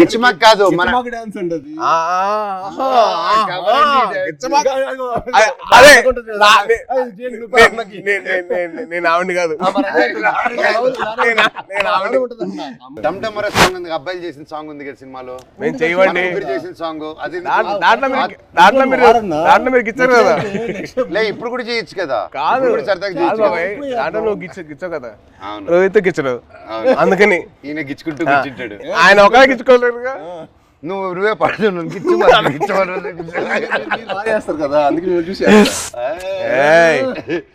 గిచ్చిమాక్ కాదు మన డాన్స్ అది నేను. ఆవిడ కాదు. నేను డమ్ సాంగ్ ఉంది అబ్బాయిలు చేసిన సాంగ్ ఉంది కదా సినిమాలో? మేము చేయవండి చేసిన సాంగ్. అది దాంట్లో దాంట్లో మీరు దాంట్లో మీరు దాంట్లో మీరు గిచ్చారు కదా? లే ఇప్పుడు కూడా చేయొచ్చు కదా. కాదు. సరదాగా చేయొచ్చు దాంట్లో నువ్వు గిచ్చ గిచ్చావు కదా? అవును. రోహిత్ గిచ్చడు. అందుకని. ఈయన గిచ్చుకుంటూ కూర్చుంటాడు ఆయన ఒకరే గిచ్చుకోలేరుగా నువ్వు నువ్వే పడుతు నువ్వు గిచ్చుమని గిచ్చుమని చేస్తారు కదా అందుకే మేము చూసి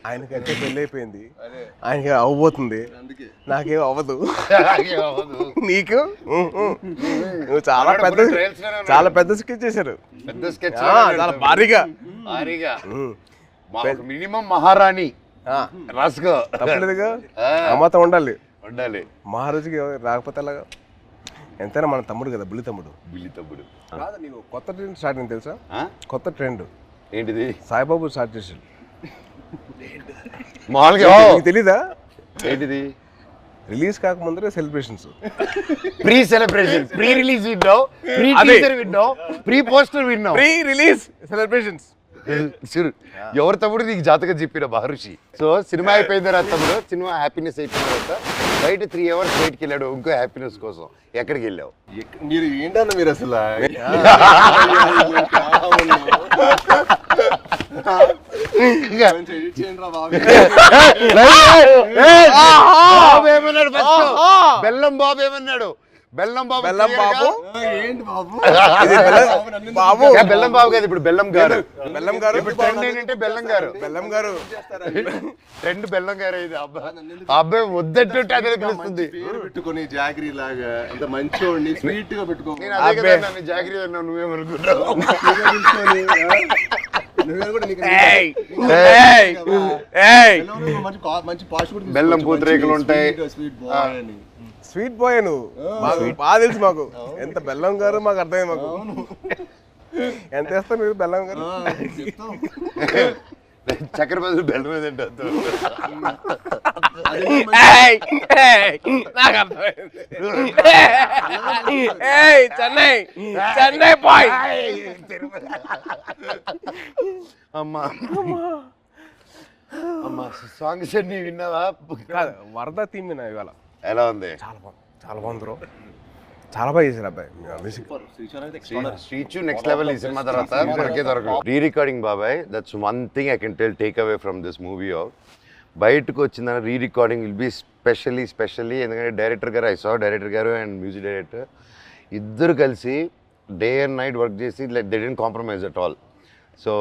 ఆయనకైతే పెళ్ళి అయిపోయింది ఆయనకి అవ్వబోతుంది. అందుకే. నాకేం అవ్వదు. నీకు. నువ్వు. చాలా పెద్ద. చాలా పెద్ద స్కెచ్ చేశారు. పెద్ద స్కెచ్ ఆ, చాలా భారీగా. భారీగా. మినిమం మహారాణి. ఆ, రాసుకో. తప్పలేదుగా? మాత్రం ఉండాలి. ఉండాలి. మహారాజుకి రాకపోతే ఎలాగా? ఎంతైనా మన తమ్ముడు కదా బుల్లి తమ్ముడు. బిల్లి తమ్ముడు. కాదు నీకు కొత్త ట్రెండ్ స్టార్ట్ అయింది తెలుసా? ఆ? కొత్త ట్రెండ్. ఏంటిది? సాయిబాబు స్టార్ట్ చేసాడు మామూలుగా నీకు తెలీదా? ఏంటిది? Release కాకముందరే celebrations. Pre celebration pre release విన్నావు? ప్రీ అదే. టీజర్ విన్నావు? ప్రీ పోస్టర్ విన్నావు? ప్రీ రిలీజ్ సెలబ్రేషన్స్ చూడు ఎవరి తమ్ముడు నీకు జాతకం చెప్పిన మహర్షి. సో సినిమా అయిపోయిన తర్వాత తమ్ముడు సినిమా హ్యాపీనెస్ అయిపోయిన తర్వాత బయట త్రీ అవర్స్ బయటికి వెళ్ళాడు ఇంకో హ్యాపీనెస్ కోసం. ఎక్కడికి వెళ్ళావు? మీరు ఏంటన్న మీరు అసలు? బాబు. ఏమన్నాడు? బెల్లం బాబు ఏమన్నాడు? బెల్లం బాబు బెల్లం బాబు ఏంటి బాబు ఇది బెల్లం- బాబు బెల్లం బాబు కాదు ఇప్పుడు బెల్లం గారు బెల్లం గారు ఇప్పుడు ట్రెండ్ ఏంటంటే బెల్లం గారు బెల్లం గారు ట్రెండ్ బెల్లం గారు ఇది అబ్బాయి అబ్బాయి వద్దంటుంటే అదే పిలుస్తుంది పెట్టుకొని జాగ్రీ లాగా అంత మంచోడిని స్వీట్గా పెట్టుకో నేను అదే కదా అబ్బే. నన్ను జాగ్రత్త అన్నావు నువ్వేమనుకుంటావు నువ్వు కూడా నీకు ఏయ్ నీకు- ఏయ్ ఏయ్ బెల్లంలో మంచి కూడా బెల్లం. పూతరేకులు ఉంటాయి. boy అని. స్వీట్ బాయ్ నువ్వు. మాకు బాగా తెలుసు మాకు. ఎంత బెల్లం గారు మాకు అర్థమైంది మాకు. ఎంత వేస్తారు మీరు బెల్లం గారు. చక్కెర బదులు బెల్లం మీద తింటావు. అదే ఏయ్ ఏయ్ నాకు అర్థమైంది. ఏయ్ చెన్నై చెన్నై బాయ్. అమ్మా. అమ్మా సాంగ్స్ అన్ని విన్నావా? కాదు వరద థీమ్ నా ఇవాళ. ఎలా ఉంది? చాలా బాగుంది. చాలా బాగుంది బ్రో. చాలా బాగా చేశారు అబ్బాయి. మ్యూజిక్. శ్రీచు నెక్స్ట్ లెవెల్ ఈ సినిమా తర్వాత. దొరికే దొరకదు. రీ రికార్డింగ్ బాబాయ్. That's one thing I can tell take away from this movie of బయటకు వచ్చిందని re recording will be specially specially ఎందుకంటే డైరెక్టర్ గారు ఐ సా డైరెక్టర్ గారు అండ్ మ్యూజిక్ డైరెక్టర్ ఇద్దరు కలిసి డే అండ్ నైట్ వర్క్ చేసి like they didn't compromise at all so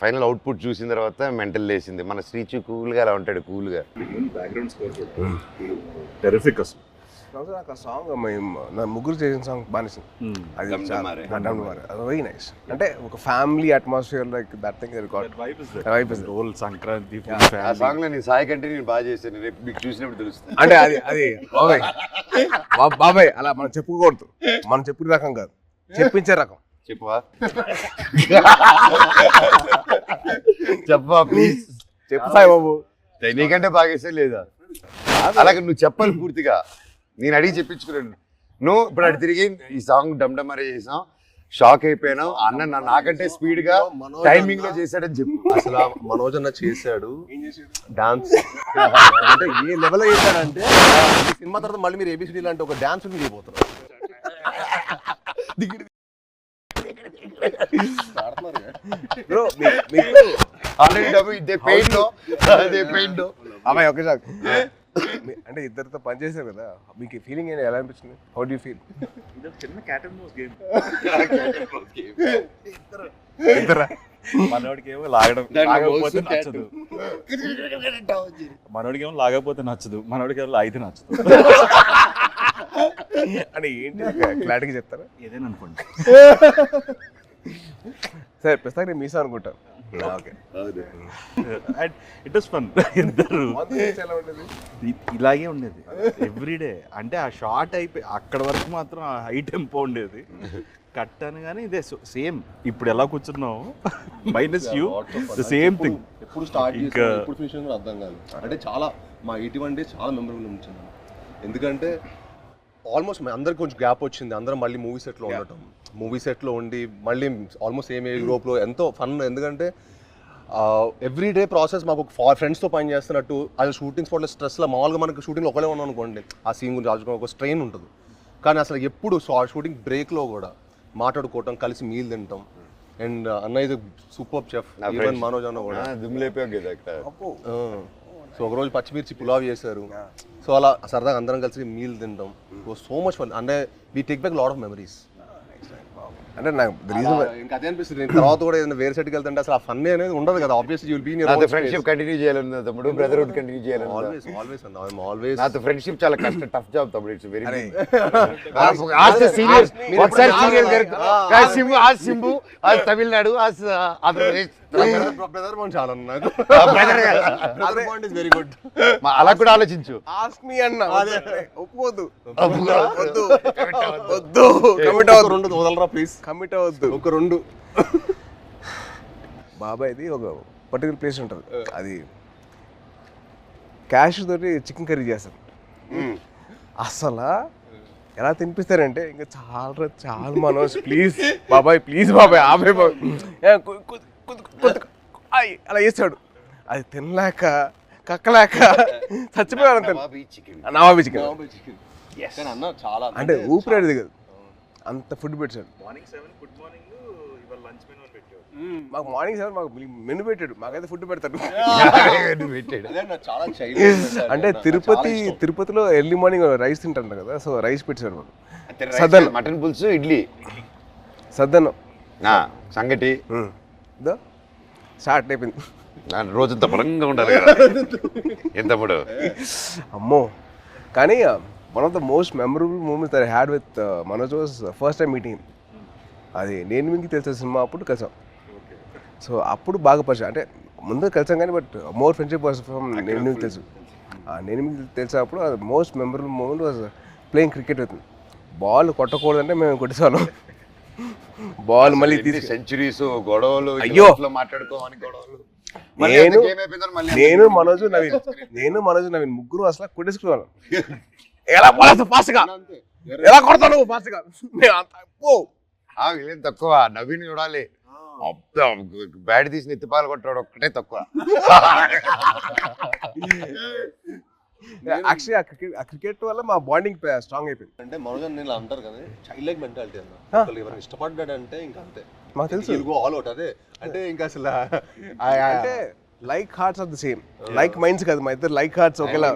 final output చూసిన తర్వాత మెంటల్ లేసింది మన శ్రీచు కూల్గా అలా ఉంటాడు కూల్గా. బ్యాక్గ్రౌండ్ స్కోర్ కూడా టెరిఫిక్ అసలు. నాకు ఆ సాంగ్ నా ముగ్గురు చేసిన సాంగ్ బానిసింది. అది వెరీ నైస్ అంటే ఒక family atmosphere like that thing is role Sankranti ఆ సాంగ్లో నేను సాయి కంటే నేను బాగా చేశాను. రేపు మీకు చూసినప్పుడు తెలుస్తుంది. అంటే అది అది బాబాయ్. బాబాయ్ అలా మనం చెప్పుకోకూడదు. మనం చెప్పిన రకం కాదు. చెప్పించే రకం. చెప్పవా చెప్పవా ప్లీజ్ చెప్పు సాయి బాబు. నీకంటే బాగా వేసే లేదా? అలాగే నువ్వు చెప్పాలి పూర్తిగా. నేను అడిగి చెప్పించుకున్నాను. నువ్వు ఇప్పుడు అటు తిరిగి ఈ సాంగ్ డమ్ డమ్ అరే చేసాం షాక్ అయిపోయాను అన్న నా- నాకంటే స్పీడ్గా టైమింగ్లో చేశాడని చెప్పు. అసలు ఆ మనోజ్ అన్న చేశాడు డాన్స్. అంటే ఏ లెవెల్ చేశాడంటే ఈ సినిమా తర్వాత మళ్ళీ మీరు ఏబిసిడి లాంటి ఒక డాన్స్ మీరు చేయబోతున్నారు. బ్రో మీకు ఆల్రెడీ డబ్బు ఇదే పెయింట్ అదే పెయింట్ అమ్మాయి ఒకే సార్ అంటే ఇద్దరితో పని చేశారు కదా మీకు ఫీలింగ్ ఏంటి? ఎలా అనిపించింది? హౌ డూ ఫీల్ ఇది చిన్న క్యాట్ అండ్ మౌస్ గేమ్ ఇద్దరా? మనోడికి ఏమో లాగడం లాగకపోతే నచ్చదు. మనోడికి ఏమో లాగకపోతే నచ్చదు మనోడికి ఏమో లాగితే నచ్చదు. అంటే ఏంటి? క్లారిటీగా చెప్తారా? ఏదైనా అనుకోండి. సరే ప్రస్తుతానికి నేను మీసా అనుకుంటాను okay and it is fun ఇద్దరు. ఎలా ఉండేది? ఇ- ఇలాగే ఉండేది. ఎవ్రీడే అంటే ఆ షార్ట్ అయిపోయి అక్కడ వరకు మాత్రం ఆ హై టెంపో ఉండేది. కట్ అనగానే ఇదే సేమ్ ఇప్పుడు ఎలా కూర్చున్నావు? Minus you the same thing ఎప్పుడు స్టార్ట్ ఇంకా- చేసి ఎప్పుడు ఫినిష్ కూడా అర్థం కాదు. అంటే చాలా మా ఎయిటీ వన్ డేస్ చాలా మెమరబుల్ ఉంచింది ఎందుకంటే ఆల్మోస్ట్ అందరికి కొంచెం గ్యాప్ వచ్చింది. అందరం మళ్ళీ మూవీ సెట్లో ఉండటం. మూవీ సెట్లో ఉండి మళ్ళీ ఆల్మోస్ట్ సేమ్ యూరోప్లో ఎంతో ఫన్ ఎందుకంటే ఎవ్రీ డే ప్రాసెస్ మాకు ఫ్రెండ్స్తో పని చేస్తున్నట్టు అది షూటింగ్ స్పాట్లో స్ట్రెస్లో మామూలుగా మనకి షూటింగ్లో ఒకలే ఉన్నాం అనుకోండి ఆ సీన్ గురించి ఆలోచుకో ఒక స్ట్రెయిన్ ఉంటుంది. కానీ అసలు ఎప్పుడు షూటింగ్ బ్రేక్లో కూడా మాట్లాడుకోవటం కలిసి మీల్ తింటాం అండ్ అన్న ఇది సూపర్ చెఫ్ ఈవెన్. మనోజ్ అన్న కూడా. సో ఒక రోజు పచ్చిమిర్చి పులావ్ చేశారు. సో అలా సరదాగా అందరం కలిసి మీల్ తింటాం. సో మచ్ ఫన్ అంటే we take back lot of memories అంటే నాకు రీజన్ ఇంకా అదే అనిపిస్తుంది. నేను తర్వాత కూడా ఏదైనా వేరే సెట్కి వెళ్తుంటే అసలు ఆ ఫన్ అనేది ఉండదు కదా. ఆబ్వియస్లీ యూల్ బీ నాతో ఫ్రెండ్షిప్ కంటిన్యూ చేయాలన్నా తమ్ముడు. బ్రదర్హుడ్ కంటిన్యూ చేయాలన్నా ఆల్వేస్ ఆల్వేస్ అన్న ఐఎమ్ ఆల్వేస్ నాతో ఫ్రెండ్షిప్ చాలా కష్టం టఫ్ జాబ్ తమ్ముడు. ఇట్స్ వెరీ సీనియర్ ఒకసారి సీనియర్ గారు సింబు ఆ సింబు ఆ తమిళనాడు ఆంధ్రప్రదేశ్ బ్రదర్ మనం చాలా అన్న నాకు. Brother brother bond is very good అలా కూడా ఆలోచించు. ఆస్క్ మీ అన్న. ఒప్పుకోవద్దు ఒప్పుకో. వద్దు. వద్దు. కమిట్ అవ్వద్దు. రెండు వదలరా ప్లీజ్ కమిట్ అవ్వద్దు. ఒక రెండు. బాబాయ్ది ఒక పర్టికులర్ ప్లేస్ ఉంటుంది. అది క్యాష్ తోటి చికెన్ కర్రీ చేస్తారు. అసలు ఎలా తినిపిస్తారంటే ఇంకా చాలా చాలా మనోజ్ ప్లీజ్ బాబాయ్ ప్లీజ్ బాబాయ్ ఆపే బాబాయ్. అలా చేస్తాడు. అది తినలేక కక్కలేక చచ్చిపోయాను అంతే. నవాబీ చికెన్ కానీ అన్న చాలా అంటే ఊపిరాడు దిగదు అంత ఫుడ్ పెట్టాడు. మార్నింగ్ సెవెన్ గుడ్ మార్నింగ్ ఇవాళ లంచ్ మెనూ అని పెట్టాడు. మాకు మార్నింగ్ సెవెన్ మాకు మెను పెట్టాడు. మాకైతే ఫుడ్ పెడతాడు. చైల్డ్ అంటే తిరుపతి తిరుపతిలో ఎర్లీ మార్నింగ్ రైస్ తింటారు కదా సో రైస్ పెట్టాడు మాకు. సద్దన్నం. మటన్ పులుసు ఇడ్లీ. సద్దన్నం. నా సంగటి. దో స్టార్ట్ అయిపోయింది. నా రోజంతా బలంగా ఉండాలి కదా. అమ్మో. కానీ one of the most memorable moments that had with Manoj was first time meeting అది నేను మీకు తెలిసిన సినిమా అప్పుడు కలిసాం. సో అప్పుడు బాగా పరిచయం. అంటే ముందు కలిసాం కానీ but more friendship was from నేను మీకు తెలుసు. నేను మీకు తెలిసినప్పుడు అది most memorable moment was playing cricket అవుతుంది బాల్ కొట్టకూడదంటే మేము కొట్టేసాను. బాల్ మళ్ళీ తీసి సెంచరీస్ గొడవలు అయ్యో. మాట్లాడుకోమని గొడవలు. నేను నేను మనోజ్ నవీన్ నేను మనోజ్ నవీన్ ముగ్గురు అసలు కొట్టేసుకున్నాను ఎలా పోలేదు ఫాస్ట్గా ఎలా కొడతాను ఫాస్ట్గా మేము అంత పో. వీళ్ళేం తక్కువ. నవీన్ చూడాలి. బ్యాట్ తీసి నెత్తిపాలు కొట్టాడు ఒక్కటే తక్కువ. యాక్చువల్లీ ఆ క్రికెట్ వల్ల మా బాండింగ్ స్ట్రాంగ్ అయిపోయింది. అంటే మనోజ్ నేను అంటారు కదా చైల్డ్ లైక్ మెంటాలిటీ అన్న. ఒకళ్ళు ఎవరైనా ఇష్టపడ్డాడంటే ఇంకా అంతే. మాకు తెలుసు. ఆల్ అవుట్ అదే. అంటే ఇంకా అసలు అంటే like hearts are the same like minds కాదు మా ఇద్దరు లైక్ హార్ట్స్ ఒకేలా.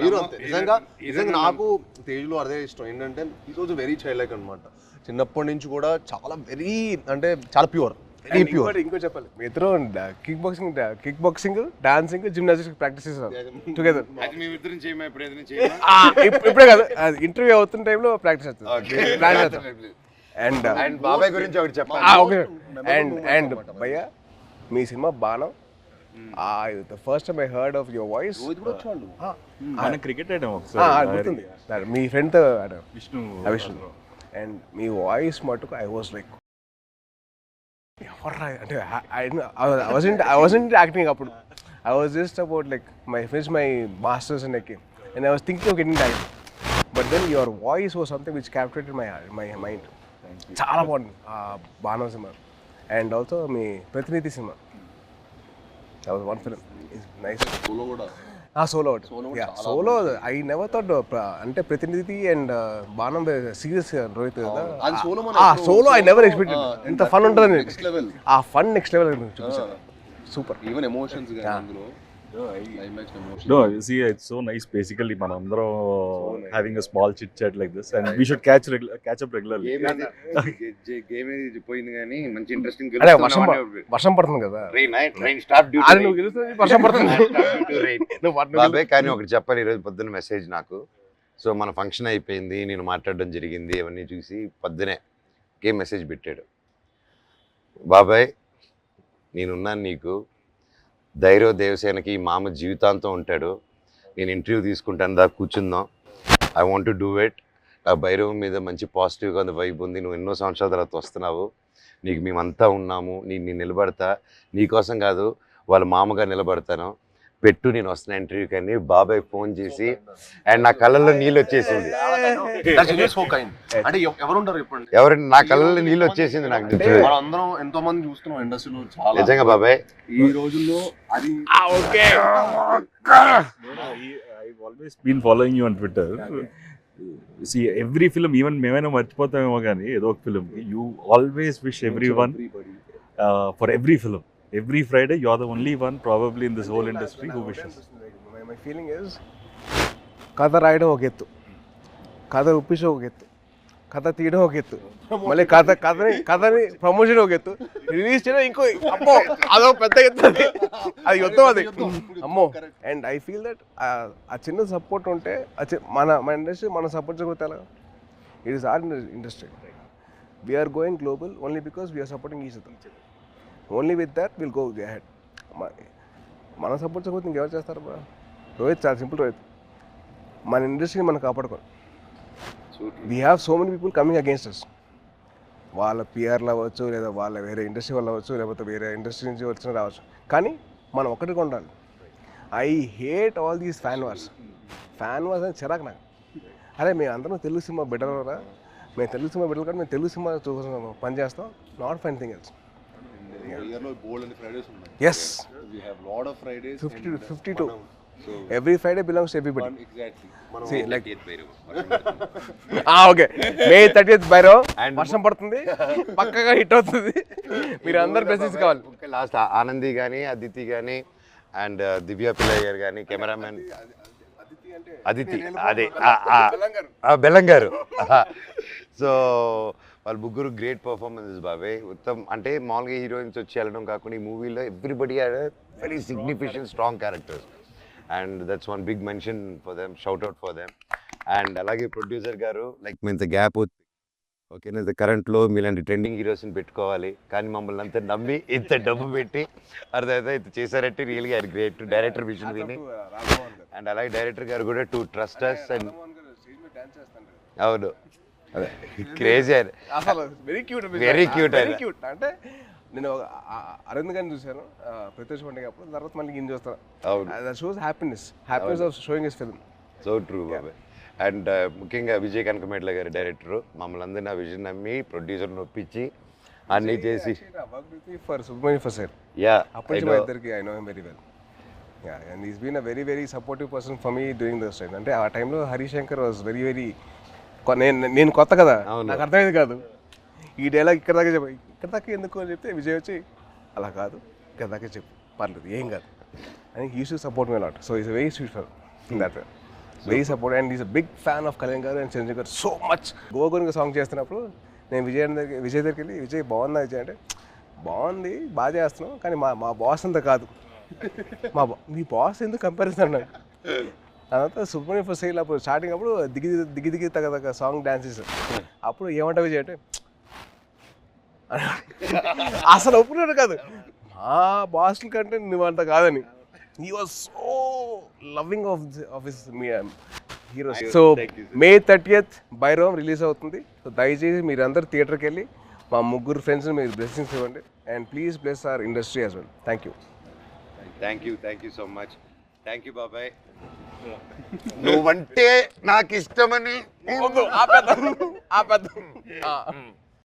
నిజంగా నిజంగా నాకు తేజ్లో అదే ఇష్టం. ఏంటంటే ఈ రోజు వెరీ చైల్డ్ లైక్ అనమాట చిన్నప్పటి నుంచి కూడా చాలా వెరీ అంటే చాలా ప్యూర్ వెరీ ప్యూర్ ఇంకో చెప్పాలి. మీ ఇద్దరు kick boxing kick boxing dancing gymnastics practice చేస్తారు టుగెదర్ ఇప్పుడు కాదు. ఇంటర్వ్యూ అవుతున్న టైంలో ప్రాక్టీస్ అవుతుంది అండ్ అండ్ బాబాయ్ గురించి ఒకటి చెప్పాలి. ఓకే అండ్ అండ్ భయ్య మీ cinema Baanam. First time I heard of your voice మన క్రికెట్ ఆడాం గుర్తుంది. మీ ఫ్రెండ్తో విష్ణు విష్ణు. అండ్ మీ వాయిస్ మటుకు ఐ వాస్ లైక్ ఎవర్రా అంటే I wasn't I wasn't acting అప్పుడు. I was just about like my finish my masters and ఎక్కి and I was thinking of getting time but then your voice was something which captivated my my mind చాలా బాగుంది. ఆ బాణం cinema. And also me Prathinidhi cinema. Was one film nice solo కూడా. Solo solo I never thought అంటే Prathinidhi and Baanam serious Rohit మనం ఆ ఎప్పుడు solo I never ఆ, ఎక్స్పెక్టెడ్ ఇంత ఫన్ లెవెల్ ఆ fun next level super even emotions అందులో. No, you see, it's so nice. Basically, మనందరం having a small chit chat like this, and we should catch regular, catch up regularly. Game ఏది? పోయింది కానీ మంచి interesting అదే వర్షం వర్షం పడుతుంది కదా. ట్రైన్ ట్రైన్ స్టాప్ అది నువ్వు గెలుస్తుంది వర్షం పడుతుంది. బాబాయ్ కానీ ఒకటి చెప్పాలి ఈరోజు పొద్దున్న మెసేజ్ నాకు. సో మన ఫంక్షన్ అయిపోయింది నేను మాట్లాడడం జరిగింది అవన్నీ చూసి పొద్దునే గేమ్ మెసేజ్ పెట్టాడు. బాబాయ్ నేనున్నాను నీకు. ధైర్య దేవసేనకి ఈ మామ జీవితాంతం ఉంటాడు. నేను ఇంటర్వ్యూ తీసుకుంటాను దా కూర్చుందాం. I want to do it ఆ భైరవ్ మీద మంచి పాజిటివ్గా ఉంది వైబ్ ఉంది. నువ్వు ఎన్నో సంవత్సరాల తర్వాత వస్తున్నావు. నీకు మేమంతా ఉన్నాము. నీ నేను నిలబడతా. నీకోసం కాదు వాళ్ళ మామగా నిలబడతాను. పెట్టు నేను వస్తున్నా ఇంటర్వ్యూ కానీ బాబాయ్ ఫోన్ చేసి అండ్ నా కళ్ళల్లో నీళ్ళు వచ్చేసింది. అంటే ఎవ- ఎవరు ఉంటారు ఇప్పుడు ఎవరి నా కళ్ళల్లో నీళ్ళు వచ్చేసింది నాకు అందరం ఎంతో మంది చూస్తున్నాం ఇండస్ట్రీలో చాలా. నిజంగా బాబాయ్. ఈ రోజుల్లో అది I always been following you on Twitter see every film even మేమైనా మర్చిపోతామేమో కానీ ఏదో ఒక film you always wish everyone for every film every Friday you are the only one probably in this whole industry who wishes my feeling is కథ రాయడం ఒక ఎత్తు. కథ ఒప్పించడం ఒక ఎత్తు. కథ తీయడం ఒక ఎత్తు. మళ్ళీ కథ కథని కథని ప్రమోషన్ ఒక ఎత్తు. రిలీజ్ చేయడం ఇంకో అమ్మో అదో పెద్ద ఎత్తు అది. అది యుద్ధం అది. అమ్మో అండ్ ఐ ఫీల్ దట్ ఆ చిన్న సపోర్ట్ ఉంటే మన మన ఇండస్ట్రీ మన సపోర్ట్ చేయకపోతే ఎలా it is our industry we're going global only because we're supporting each other only with that will go head మన సపోర్ట్ చేయకపోతే ఇంకెవరు చేస్తారు బ్రా రోహిత్ చాలా సింపుల్ రోహిత్. మన ఇండస్ట్రీని మనం కాపాడుకోవాలి. We have so many people coming against us వాళ్ళ పిఆర్లు అవ్వచ్చు లేదా వాళ్ళ వేరే ఇండస్ట్రీ వల్ల అవ్వచ్చు లేకపోతే వేరే ఇండస్ట్రీ నుంచి వచ్చిన రావచ్చు. కానీ మనం ఒకటిగా ఉండాలి I hate all these fan wars fan wars అని చిరాకు నాకు. అరే మేము అందరం తెలుగు సినిమా బిడ్డలరా మేము తెలుగు సినిమా బిడ్డలు కానీ మేము తెలుగు సినిమా చూసిన పని చేస్తాం. Not fine thing else is fifty to fifty too every Friday belongs everybody exactly See, like okay May thirty బైరో వర్షం పడుతుంది. పక్కగా హిట్ అవుతుంది. మీరు అందరు మెసేజ్ కావాలి. లాస్ట్ ఆనంది కానీ అదితి కానీ అండ్ దివ్య పిల్లయ్య గారు కానీ కెమెరామెన్ అదితి అదే ఆ, ఆ, ఆ, బెల్లం గారు సో వాళ్ళ ముగ్గురు గ్రేట్ పర్ఫార్మెన్సెస్ బాబాయ్ ఉత్తమ్ అంటే మామూలుగా హీరోయిన్స్ వచ్చి వెళ్ళడం కాకుండా ఈ మూవీలో everybody are very significant strong characters and that's one big mention for them shout out for them and అలాగే ప్రొడ్యూసర్ గారు లైక్ ఇంత గ్యాప్ ఓకేనా? కరెంట్లో మీలాంటి ట్రెండింగ్ హీరోస్ని పెట్టుకోవాలి. కానీ మమ్మల్ని అంతా నమ్మి ఇంత డబ్బు పెట్టి అర్థమైతే ఇంత చేశారంటే రియల్గా ఆయన గ్రేట్ డైరెక్టర్ విజన్ విని. అండ్ అలాగే డైరెక్టర్ గారు కూడా టు ట్రస్ట్ అస్ అండ్ అవును. అదే క్రేజీ అసలు very cute Very cute very. Cute అంటే నేను అరవింద్ గారిని చూశాను ప్రత్యక్ష పండుగ అప్పుడు తర్వాత మళ్ళీ ఈయన చూస్తాను. Shows happiness happiness of showing is film so true బాబాయ్. అండ్ ముఖ్యంగా విజయ్ కనకమేట్ల గారి డైరెక్టర్. మమ్మల్ని అందరినీ ఆ విజన్ నమ్మి ప్రొడ్యూసర్ని ఒప్పించి అన్నీ చేసి ఫర్ సుబ్రహ్మణ్య ఫర్ యా ఇద్దరికి I know very well ya and is been a very very supportive person for me during this time అంటే ఆ టైంలో హరిశంకర్ వాజ్ వెరీ వెరీ నేను నేను కొత్త కదా. నాకు అర్థమైంది కాదు. ఈ డైలాగ్ ఇక్కడ దాకా చెప్పు ఇక్కడ దాకా ఎందుకు అని చెప్తే విజయ్ వచ్చి అలా కాదు ఇక్కడ దాకా చెప్పు పర్లేదు ఏం కాదు. అని used to support me lot so is very sweet for that very support and is a big fan of Kalyan గారు అండ్ చంద్ర గారు సో మచ్ గోవా గురించి సాంగ్ చేస్తున్నప్పుడు నేను విజయ్ దగ్గర విజయ్ దగ్గరికి వెళ్ళి విజయ్ బాగుందా విజయ్? అంటే బాగుంది బాగా చేస్తున్నాం కానీ మా మా బాస్ అంత కాదు. మా బా- మీ బాస్ ఎందుకు కంపారిజన్ అన్నాడు అదంతా సుబ్రహ్మణ్య ఫస్ట్ సైల్ అప్పుడు స్టార్టింగ్ అప్పుడు దిగి దిగి దిగి తగ్గ తగ్గ సాంగ్ డాన్సెస్ అప్పుడు ఏమంటావు విజయ్ అంటే అసలు ఒప్పుకున్నాడు కాదు. మా బాస్ల కంటే నువ్వు అంత కాదని. నీ was so loving of of his me hero so May thirtieth Bhairavam release అవుతుంది. సో దయచేసి మీరందరూ థియేటర్కి వెళ్ళి మా ముగ్గురు ఫ్రెండ్స్ మీరు బ్లెస్సింగ్స్ ఇవ్వండి. And please bless our industry as well thank you thank you thank you so much thank you బాబాయ్ నువ్వంటే నాకు ఇష్టమని ఆపేద్దాం. ఆపేద్దాం.